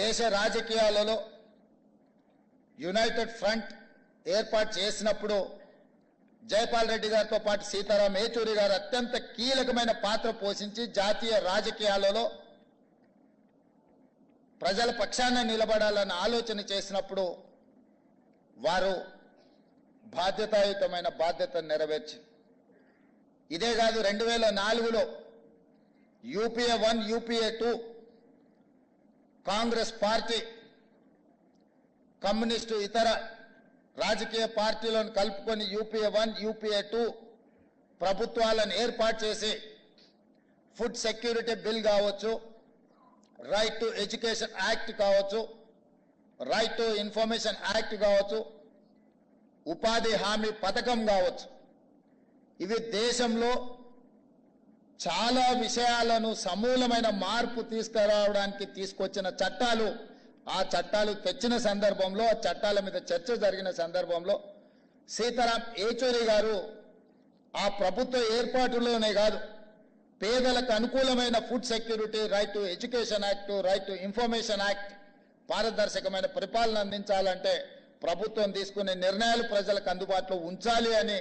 దేశ రాజకీయాలలో United front ఏర్పాటు చేసినప్పుడు జైపాల్ రెడ్డి గారితో పాటు సీతారాం ఏచూరి గారు అత్యంత కీలకమైన పాత్ర పోషించి జాతీయ రాజకీయాలలో ప్రజల పక్షాన నిలబడాలని ఆలోచన చేసినప్పుడు వారు బాధ్యతాయుతమైన బాధ్యతను నెరవేర్చింది. ఇదే కాదు రెండు వేల నాలుగులో UPA one UPA two Congress party communist ఇతర రాజకీయ పార్టీలను కలుపుకొని యూపీఏ వన్ యూపీఏ టూ ప్రభుత్వాలను ఏర్పాటు చేసి ఫుడ్ సెక్యూరిటీ బిల్ కావచ్చు రైట్ టు ఎడ్యుకేషన్ యాక్ట్ కావచ్చు రైట్ టు ఇన్ఫర్మేషన్ యాక్ట్ కావచ్చు ఉపాధి హామీ పథకం కావచ్చు. ఇవి దేశంలో చాలా విషయాలను సమూలమైన మార్పు తీసుకురావడానికి తీసుకొచ్చిన చట్టాలు ఆ చట్టాలు తెచ్చిన సందర్భంలో ఆ చట్టాల మీద చర్చ జరిగిన సందర్భంలో సీతారాం ఏచూరి గారు ఆ ప్రభుత్వ ఏర్పాటులోనే కాదు పేదలకు అనుకూలమైన food security right to education act right to information act పారదర్శకమైన పరిపాలన అందించాలంటే ప్రభుత్వం తీసుకునే నిర్ణయాలు ప్రజలకు అందుబాటులో ఉంచాలి అని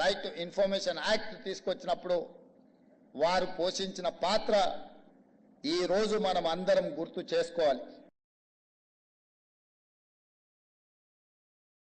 రైట్ టు ఇన్ఫర్మేషన్ యాక్ట్ తీసుకొచ్చినప్పుడు వారు పోషించిన పాత్ర ఈ రోజు మనం అందరం గుర్తు చేసుకోవాలి.